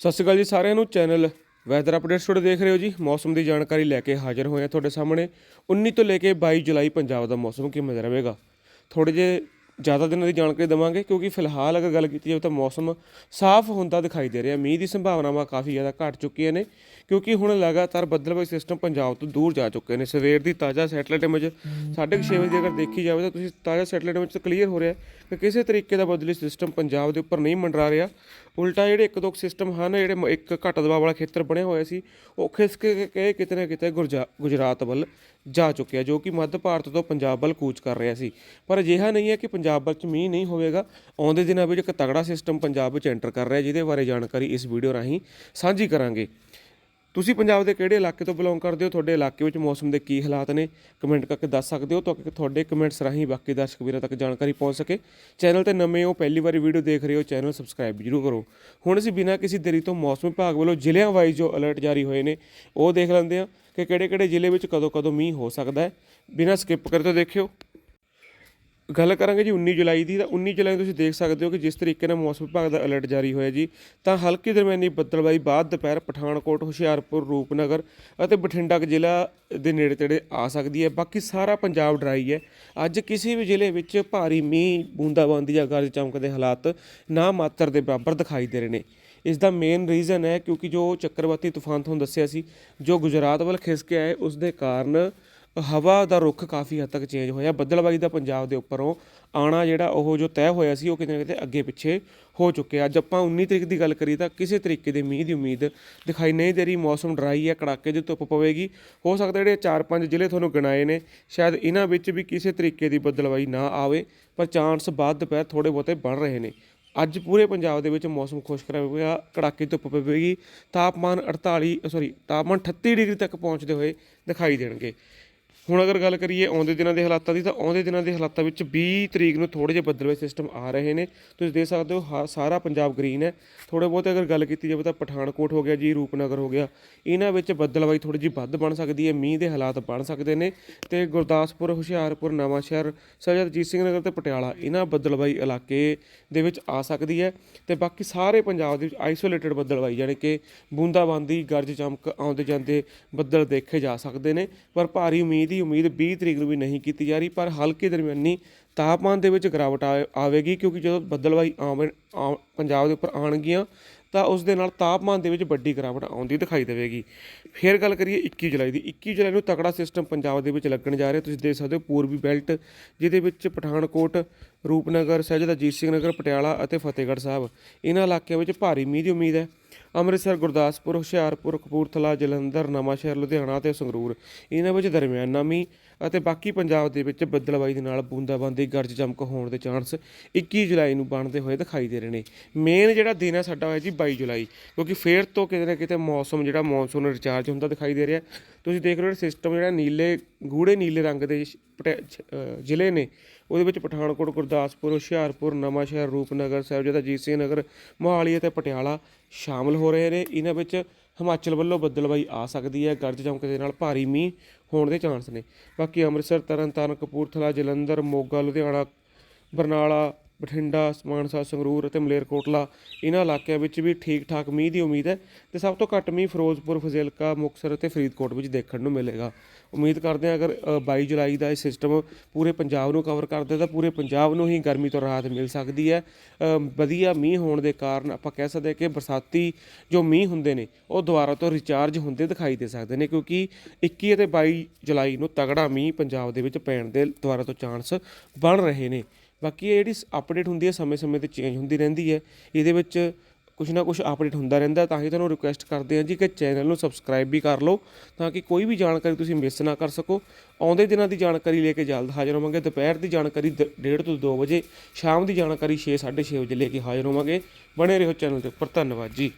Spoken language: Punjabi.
ਸਤਿ ਸ਼੍ਰੀ ਅਕਾਲ ਜੀ ਸਾਰਿਆਂ ਨੂੰ ਚੈਨਲ ਵੈਦਰ ਅਪਡੇਟਸ ਤੁਹਾਡੇ ਦੇਖ ਰਹੇ ਹੋ ਜੀ। ਮੌਸਮ ਦੀ ਜਾਣਕਾਰੀ ਲੈ ਕੇ ਹਾਜ਼ਰ ਹੋਏ ਹਾਂ ਤੁਹਾਡੇ ਸਾਹਮਣੇ। 19 ਤੋਂ ਲੈ ਕੇ 22 ਜੁਲਾਈ ਪੰਜਾਬ ਦਾ ਮੌਸਮ ਕਿਵੇਂ ਦਾ ਰਹੇਗਾ? ਥੋੜੇ ਜੇ ਜ਼ਿਆਦਾ ਦਿਨਾਂ ਦੀ ਜਾਣਕਾਰੀ ਦਵਾਂਗੇ, ਕਿਉਂਕਿ ਫਿਲਹਾਲ ਅਗਰ ਗੱਲ ਕੀਤੀ ਜਾਵੇ ਤਾਂ ਮੌਸਮ ਸਾਫ਼ ਹੁੰਦਾ ਦਿਖਾਈ ਦੇ ਰਿਹਾ। ਮੀਂਹ ਦੀ ਸੰਭਾਵਨਾਵਾਂ ਕਾਫੀ ਜ਼ਿਆਦਾ ਘਟ ਚੁੱਕੀਆਂ ਨੇ, ਕਿਉਂਕਿ ਹੁਣ ਲਗਾਤਾਰ ਬੱਦਲਬਾਈ ਸਿਸਟਮ ਪੰਜਾਬ ਤੋਂ ਦੂਰ ਜਾ ਚੁੱਕੇ ਨੇ। ਸਵੇਰ ਦੀ ਤਾਜ਼ਾ ਸੈਟਲਾਈਟ ਇਮੇਜ 6:30 ਵਜੇ ਦੀ ਅਗਰ ਦੇਖੀ ਜਾਵੇ ਤਾਂ ਤੁਸੀਂ ਤਾਜ਼ਾ ਸੈਟਲਾਈਟ ਇਮੇਜ ਤੋਂ ਕਲੀਅਰ ਹੋ ਰਿਹਾ ਕਿ ਕਿਸੇ ਤਰੀਕੇ ਦਾ ਬਦਲੀ ਸਿਸਟਮ ਪੰਜਾਬ ਦੇ ਉੱਪਰ ਨਹੀਂ ਮੰਡਰਾ ਰਿਹਾ। ਉਲਟਾ ਜਿਹੜੇ ਇੱਕ ਦੋ ਸਿਸਟਮ ਹਨ, ਜਿਹੜੇ ਮ- ਇੱਕ ਘੱਟ ਦਬਾਅ ਵਾਲਾ ਖੇਤਰ ਬਣਿਆ ਹੋਇਆ ਸੀ, ਉਹ ਖਿਸਕ ਕੇ ਕਿਤੇ ਨਾ ਕਿਤੇ ਗੁਰਜਾ- ਗੁਜਰਾਤ ਵੱਲ ਜਾ ਚੁੱਕਿਆ, ਜੋ ਕਿ ਮੱਧ ਭਾਰਤ ਤੋਂ ਪੰਜਾਬ ਵੱਲ ਕੂਚ ਕਰ ਰਿਹਾ ਸੀ। ਪਰ ਅਜਿਹਾ ਨਹੀਂ ਹੈ ਕਿ ਪੰਜਾਬ ਪੰਜਾਬ ਵਿੱਚ ਮੀਂਹ ਨਹੀਂ ਹੋਵੇਗਾ, ਆਉਂਦੇ ਦਿਨਾਂ ਵਿੱਚ ਇੱਕ ਤਗੜਾ ਸਿਸਟਮ ਪੰਜਾਬ ਵਿੱਚ ਐਂਟਰ ਕਰ ਰਿਹਾ, ਜਿਹਦੇ ਬਾਰੇ ਜਾਣਕਾਰੀ ਇਸ ਵੀਡੀਓ ਰਾਹੀਂ ਸਾਂਝੀ ਕਰਾਂਗੇ। ਤੁਸੀਂ ਪੰਜਾਬ ਦੇ ਕਿਹੜੇ ਇਲਾਕੇ ਤੋਂ ਬਿਲੋਂਗ ਕਰਦੇ ਹੋ, ਤੁਹਾਡੇ ਇਲਾਕੇ ਵਿੱਚ ਮੌਸਮ ਦੇ ਕੀ ਹਾਲਾਤ ਨੇ? ਕਮੈਂਟ ਕਰਕੇ ਦੱਸ ਸਕਦੇ ਹੋ ਤਾਂ ਕਿ ਤੁਹਾਡੇ ਕਮੈਂਟਸ ਰਾਹੀਂ ਬਾਕੀ ਦਰਸ਼ਕ ਵੀਰਾਂ ਤੱਕ ਜਾਣਕਾਰੀ ਪਹੁੰਚ ਸਕੇ। ਚੈਨਲ ਤੇ ਨਵੇਂ ਹੋ, ਪਹਿਲੀ ਵਾਰੀ ਵੀਡੀਓ ਦੇਖ ਰਹੇ ਹੋ ਚੈਨਲ ਸਬਸਕ੍ਰਾਈਬ ਜ਼ਰੂਰ ਕਰੋ। ਹੁਣ ਅਸੀਂ ਬਿਨਾਂ ਕਿਸੇ ਦੇਰੀ ਤੋਂ ਮੌਸਮ ਵਿਭਾਗ ਵੱਲੋਂ ਜ਼ਿਲ੍ਹਿਆਂ ਵਾਈਜ਼ ਜੋ ਅਲਰਟ ਜਾਰੀ ਹੋਏ ਨੇ, ਉਹ ਦੇਖ ਲੈਂਦੇ ਹਾਂ ਕਿ ਕਿਹੜੇ ਕਿਹੜੇ ਜ਼ਿਲ੍ਹੇ ਵਿੱਚ ਕਦੋਂ ਕਦੋਂ ਮੀਂਹ ਹੋ ਸਕਦਾ ਹੈ। ਬਿਨਾਂ ਸਕਿਪ ਕਰੇ ਦੇਖਿਓ। ਗੱਲ ਕਰਾਂਗੇ ਜੀ 19 ਜੁਲਾਈ ਦੀ, ਤਾਂ 19 ਜੁਲਾਈ ਨੂੰ ਤੁਸੀਂ ਦੇਖ ਸਕਦੇ ਹੋ ਕਿ ਜਿਸ ਤਰੀਕੇ ਨਾਲ ਮੌਸਮ ਵਿਭਾਗ ਦਾ ਅਲਰਟ ਜਾਰੀ ਹੋਇਆ ਜੀ, ਤਾਂ ਹਲਕੀ ਦਰਮਿਆਨੀ ਬੱਦਲਬਾਈ ਬਾਅਦ ਦੁਪਹਿਰ ਪਠਾਨਕੋਟ, ਹੁਸ਼ਿਆਰਪੁਰ, ਰੂਪਨਗਰ ਅਤੇ ਬਠਿੰਡਾ ਜ਼ਿਲ੍ਹਾ ਦੇ ਨੇੜੇ ਤੇੜੇ ਆ ਸਕਦੀ ਹੈ। ਬਾਕੀ ਸਾਰਾ ਪੰਜਾਬ ਡਰਾਈ ਹੈ। ਅੱਜ ਕਿਸੇ ਵੀ ਜ਼ਿਲ੍ਹੇ ਵਿੱਚ ਭਾਰੀ ਮੀਂਹ, ਬੂੰਦਾਬਾਂਦੀ ਜਾਂ ਗਰਜ ਚਮਕ ਦੇ ਹਾਲਾਤ ਨਾ ਮਾਤਰ ਦੇ ਬਰਾਬਰ ਦਿਖਾਈ ਦੇ ਰਹੇ ਨੇ। ਇਸ ਦਾ ਮੇਨ ਰੀਜ਼ਨ ਹੈ ਕਿਉਂਕਿ ਜੋ ਚੱਕਰਵਾਤੀ ਤੂਫਾਨ ਤੁਹਾਨੂੰ ਦੱਸਿਆ ਸੀ, ਜੋ ਗੁਜਰਾਤ ਵੱਲ ਖਿਸਕ ਕੇ ਆਏ ਉਸ ਦੇ ਕਾਰਨ ਹਵਾ ਦਾ ਰੁੱਖ ਕਾਫੀ ਹੱਦ ਤੱਕ ਚੇਂਜ ਹੋਇਆ। ਬੱਦਲਬਾਈ ਦਾ ਪੰਜਾਬ ਦੇ ਉੱਪਰੋਂ ਆਣਾ ਜਿਹੜਾ ਉਹ ਜੋ ਤੈਅ ਹੋਇਆ ਸੀ, ਉਹ ਕਿਤੇ ਨਾ ਕਿਤੇ ਅੱਗੇ ਪਿੱਛੇ ਹੋ ਚੁੱਕਿਆ। ਅੱਜ ਆਪਾਂ 19 ਤਰੀਕ ਦੀ ਗੱਲ ਕਰੀ ਤਾਂ ਕਿਸੇ ਤਰੀਕੇ ਦੇ ਮੀਂਹ ਦੀ ਉਮੀਦ ਦਿਖਾਈ ਨਹੀਂ ਦੇ ਰਹੀ। ਮੌਸਮ ਡਰਾਈ ਹੈ, ਕੜਾਕੇ ਦੀ ਧੁੱਪ ਪਵੇਗੀ। ਹੋ ਸਕਦਾ ਜਿਹੜੇ 4-5 ਜ਼ਿਲ੍ਹੇ ਤੁਹਾਨੂੰ ਗਿਣਾਏ ਨੇ, ਸ਼ਾਇਦ ਇਹਨਾਂ ਵਿੱਚ ਵੀ ਕਿਸੇ ਤਰੀਕੇ ਦੀ ਬੱਦਲਬਾਈ ਨਾ ਆਵੇ, ਪਰ ਚਾਂਸ ਬਾਅਦ ਦੁਪਹਿਰ ਥੋੜੇ ਬਹੁਤੇ ਬਣ ਰਹੇ ਨੇ। ਅੱਜ ਪੂਰੇ ਪੰਜਾਬ ਦੇ ਵਿੱਚ ਮੌਸਮ ਖੁਸ਼ਕ ਰਹੇਗਾ ਕੜਾਕੇ ਧੁੱਪ ਪਵੇਗੀ। ਤਾਪਮਾਨ 48 ਸੌਰੀ ਤਾਪਮਾਨ 38 ਡਿਗਰੀ ਤੱਕ ਪਹੁੰਚਦੇ ਹੋਏ ਦਿਖਾਈ ਦੇਣਗੇ। ਹੁਣ ਅਗਰ ਗੱਲ ਕਰੀਏ ਆਉਂਦੇ ਦਿਨਾਂ ਦੇ ਹਾਲਾਤਾਂ ਦੀ, ਤਾਂ ਆਉਂਦੇ ਦਿਨਾਂ ਦੇ ਹਾਲਾਤਾਂ ਵਿੱਚ 20 ਤਰੀਕ ਨੂੰ ਥੋੜੇ ਜਿਹੇ ਬੱਦਲਵਾਈ ਸਿਸਟਮ ਆ ਰਹੇ ਨੇ। ਤੁਸੀਂ ਦੇਖ ਸਕਦੇ ਹੋ, ਹਾ- ਸਾਰਾ ਪੰਜਾਬ ਗ੍ਰੀਨ ਹੈ। ਥੋੜੇ ਬਹੁਤ ਅਗਰ ਗੱਲ ਕੀਤੀ ਜਾਵੇ ਤਾਂ ਪਠਾਨਕੋਟ ਹੋ ਗਿਆ ਜੀ, ਰੂਪਨਗਰ ਹੋ ਗਿਆ। ਇਹਨਾਂ ਵਿੱਚ ਬੱਦਲਵਾਈ ਥੋੜੀ ਜਿਹੀ ਵੱਧ ਬਣ ਸਕਦੀ ਹੈ, ਮੀਂਹ ਦੇ ਹਾਲਾਤ ਬਣ ਸਕਦੇ ਨੇ। ਤੇ ਗੁਰਦਾਸਪੁਰ, ਹੁਸ਼ਿਆਰਪੁਰ, ਨਵਾਂਸ਼ਹਿਰ, ਸਰਜੀਤ ਸਿੰਘ ਨਗਰ ਤੇ ਪਟਿਆਲਾ, ਇਹਨਾਂ ਬੱਦਲਵਾਈ ਇਲਾਕੇ ਦੇ ਵਿੱਚ ਆ ਸਕਦੀ ਹੈ। ਤੇ ਬਾਕੀ ਸਾਰੇ ਪੰਜਾਬ ਦੇ ਵਿੱਚ ਆਈਸੋਲੇਟਡ ਬੱਦਲਵਾਈ ਯਾਨੀ ਕਿ ਬੂੰਦਾਬਾਂਦੀ, ਗਰਜ ਚਮਕ ਆਉਂਦੇ ਜਾਂਦੇ ਬੱਦਲ ਦੇਖੇ ਜਾ ਸਕਦੇ ਨੇ। ਪਰ ਭਾਰੀ ਉਮੀਦ ਦੀ ਉਮੀਦ 20 ਤਰੀਕ ਨੂੰ ਵੀ ਨਹੀਂ ਕੀਤੀ ਜਾ ਰਹੀ, ਪਰ ਹਲਕੇ ਦਰਮਿਆਨੀ ਤਾਪਮਾਨ ਦੇ ਵਿੱਚ ਗਿਰਾਵਟ ਆ- ਆਵੇਗੀ, ਕਿਉਂਕਿ ਜਦੋਂ ਬੱਦਲਵਾਈ ਆਵੇ ਆ- ਪੰਜਾਬ ਦੇ ਉੱਪਰ ਆਣਗੀਆਂ ਤਾਂ ਉਸ ਦੇ ਨਾਲ ਤਾਪਮਾਨ ਦੇ ਵਿੱਚ ਵੱਡੀ ਗਿਰਾਵਟ ਆਉਂਦੀ ਦਿਖਾਈ ਦੇਵੇਗੀ। ਫਿਰ ਗੱਲ ਕਰੀਏ 21 ਜੁਲਾਈ ਦੀ। 21 ਜੁਲਾਈ ਨੂੰ ਤਕੜਾ ਸਿਸਟਮ ਪੰਜਾਬ ਦੇ ਵਿੱਚ ਲੱਗਣ ਜਾ ਰਿਹਾ। ਤੁਸੀਂ ਦੇਖ ਸਕਦੇ ਹੋ ਪੂਰਬੀ ਬੈਲਟ, ਜਿਹਦੇ ਵਿੱਚ ਪਠਾਨਕੋਟ, ਰੂਪਨਗਰ, ਸਹਿਜਦ ਅਜੀਤ ਸਿੰਘ ਨਗਰ, ਪਟਿਆਲਾ ਅਤੇ ਫਤਿਹਗੜ੍ਹ ਸਾਹਿਬ। ਇਹਨਾਂ ਇਲਾਕਿਆਂ ਵਿੱਚ ਭਾਰੀ ਮੀਂਹ ਦੀ ਉਮੀਦ ਹੈ। ਅੰਮ੍ਰਿਤਸਰ, ਗੁਰਦਾਸਪੁਰ, ਹੁਸ਼ਿਆਰਪੁਰ, ਕਪੂਰਥਲਾ, ਜਲੰਧਰ, ਨਵਾਂਸ਼ਹਿਰ, ਲੁਧਿਆਣਾ ਤੇ ਸੰਗਰੂਰ। ਇਹਨਾਂ ਵਿੱਚ ਦਰਮਿਆਨਾ ਮੀਂਹ ਅਤੇ ਬਾਕੀ ਪੰਜਾਬ ਦੇ ਵਿੱਚ ਬੱਦਲਬਾਈ ਦੇ ਨਾਲ ਬੂੰਦਾਬਾਂਦੀ ਗਰਜ ਚਮਕ ਹੋਣ ਦੇ ਚਾਂਸ 21 ਜੁਲਾਈ ਨੂੰ ਬਣਦੇ ਹੋਏ ਦਿਖਾਈ ਦੇ ਰਹੇ ਨੇ। ਮੇਨ ਜਿਹੜਾ ਦਿਨ ਹੈ ਸਾਡਾ ਹੋਇਆ ਜੀ 22 ਜੁਲਾਈ, ਕਿਉਂਕਿ ਫੇਰ ਤੋਂ ਕਿਤੇ ਨਾ ਕਿਤੇ ਮੌਸਮ ਜਿਹੜਾ ਮੌਨਸੂਨ ਰਿਚਾਰਜ ਹੁੰਦਾ ਦਿਖਾਈ ਦੇ ਰਿਹਾ। ਤੁਸੀਂ ਦੇਖ ਰਹੇ ਹੋ ਸਿਸਟਮ ਜਿਹੜਾ ਨੀਲੇ, ਗੂੜੇ ਨੀਲੇ ਰੰਗ ਦੇ ਜ਼ਿਲ੍ਹੇ ਨੇ। ਉਹਦੇ ਵਿੱਚ ਪਠਾਨਕੋਟ, ਗੁਰਦਾਸਪੁਰ, ਹੁਸ਼ਿਆਰਪੁਰ, ਨਵਾਂਸ਼ਹਿਰ, ਰੂਪਨਗਰ, ਸਾਹਿਬਜ਼ਾਦਾ ਅਜੀਤ ਸਿੰਘ ਨਗਰ, ਮੋਹਾਲੀ ਅਤੇ ਪਟਿਆਲਾ ਸ਼ਾਮਲ ਹੋ ਰਹੇ ਨੇ। ਇਹਨਾਂ ਵਿੱਚ ਹਿਮਾਚਲ ਵੱਲੋਂ ਬੱਦਲਬਾਈ ਆ ਸਕਦੀ ਹੈ। ਗਰਜ ਚਮਕ ਦੇ ਨਾਲ ਭਾਰੀ ਮੀਂਹ ਹੋਣ ਦੇ ਚਾਂਸ ਨੇ। ਬਾਕੀ ਅੰਮ੍ਰਿਤਸਰ, ਤਰਨਤਾਰਨ, ਕਪੂਰਥਲਾ, ਜਲੰਧਰ, ਮੋਗਾ, ਲੁਧਿਆਣਾ, ਬਰਨਾਲਾ ਬਠਿੰਡਾ ਮਾਨਸਾ ਸੰਗਰੂਰ ਅਤੇ ਮਲੇਰਕੋਟਲਾ। ਇਹਨਾਂ ਇਲਾਕਿਆਂ ਵਿੱਚ ਵੀ ਠੀਕ ਠਾਕ ਮੀਂਹ ਦੀ ਉਮੀਦ ਹੈ ਤੇ ਸਭ ਤੋਂ ਘੱਟ ਮੀਂਹ ਫਿਰੋਜ਼ਪੁਰ ਫਜ਼ਿਲਕਾ ਮੁਕਤਸਰ ਅਤੇ ਫਰੀਦਕੋਟ ਵਿੱਚ ਦੇਖਣ ਨੂੰ ਮਿਲੇਗਾ। ਉਮੀਦ ਕਰਦੇ ਹਾਂ ਅਗਰ ਅ, 22 ਜੁਲਾਈ ਦਾ ਇਹ ਸਿਸਟਮ ਪੂਰੇ ਪੰਜਾਬ ਨੂੰ ਕਵਰ ਕਰਦਾ ਤਾਂ ਪੂਰੇ ਪੰਜਾਬ ਨੂੰ ਹੀ ਗਰਮੀ ਤੋਂ ਰਾਹਤ ਮਿਲ ਸਕਦੀ ਹੈ। ਵਧੀਆ ਮੀਂਹ ਹੋਣ ਦੇ ਕਾਰਨ ਆਪਾਂ ਕਹਿ ਸਕਦੇ ਹਾਂ ਕਿ ਬਰਸਾਤੀ ਜੋ ਮੀਂਹ ਹੁੰਦੇ ਨੇ ਉਹ ਦੁਬਾਰਾ ਤੋਂ ਰਿਚਾਰਜ ਹੁੰਦੇ ਦਿਖਾਈ ਦੇ ਸਕਦੇ ਨੇ ਕਿਉਂਕਿ 21 ਅਤੇ 22 ਜੁਲਾਈ ਨੂੰ ਤਗੜਾ ਮੀਂਹ ਪੰਜਾਬ ਦੇ ਵਿੱਚ ਪੈਣ ਦੇ ਦੁਬਾਰਾ ਤੋਂ ਚਾਂਸ ਬਣ ਰਹੇ ਨੇ। ਬਾਕੀ ਇਹ ਜਿਹੜੀ ਅਪਡੇਟ ਹੁੰਦੀ ਹੈ ਸਮੇਂ-ਸਮੇਂ ਤੇ ਚੇਂਜ ਹੁੰਦੀ ਰਹਿੰਦੀ ਹੈ, ਇਹਦੇ ਵਿੱਚ ਕੁਛ ਨਾ ਕੁਛ ਅਪਡੇਟ ਹੁੰਦਾ ਰਹਿੰਦਾ ਤਾਂ ਹੀ ਤੁਹਾਨੂੰ ਰਿਕੁਐਸਟ ਕਰਦੇ ਹਾਂ ਜੀ ਕਿ ਚੈਨਲ ਨੂੰ ਸਬਸਕ੍ਰਾਈਬ ਵੀ ਕਰ ਲਓ, ਤਾਂ ਕਿ ਕੋਈ ਵੀ ਜਾਣਕਾਰੀ ਤੁਸੀਂ ਮਿਸ ਨਾ ਕਰ ਸਕੋ। ਆਉਂਦੇ ਦਿਨਾਂ ਦੀ ਜਾਣਕਾਰੀ ਲੈ ਕੇ ਜਲਦ ਹਾਜ਼ਰ ਹੋਵਾਂਗੇ, ਦੁਪਹਿਰ ਦੀ ਜਾਣਕਾਰੀ 1:30 ਤੋਂ 2 ਵਜੇ, ਸ਼ਾਮ ਦੀ ਜਾਣਕਾਰੀ 6 6:30 ਵਜੇ ਲੈ ਕੇ ਹਾਜ਼ਰ ਹੋਵਾਂਗੇ। ਬਣੇ ਰਹੋ ਚੈਨਲ ਦੇ ਉੱਪਰ, ਧੰਨਵਾਦ ਜੀ।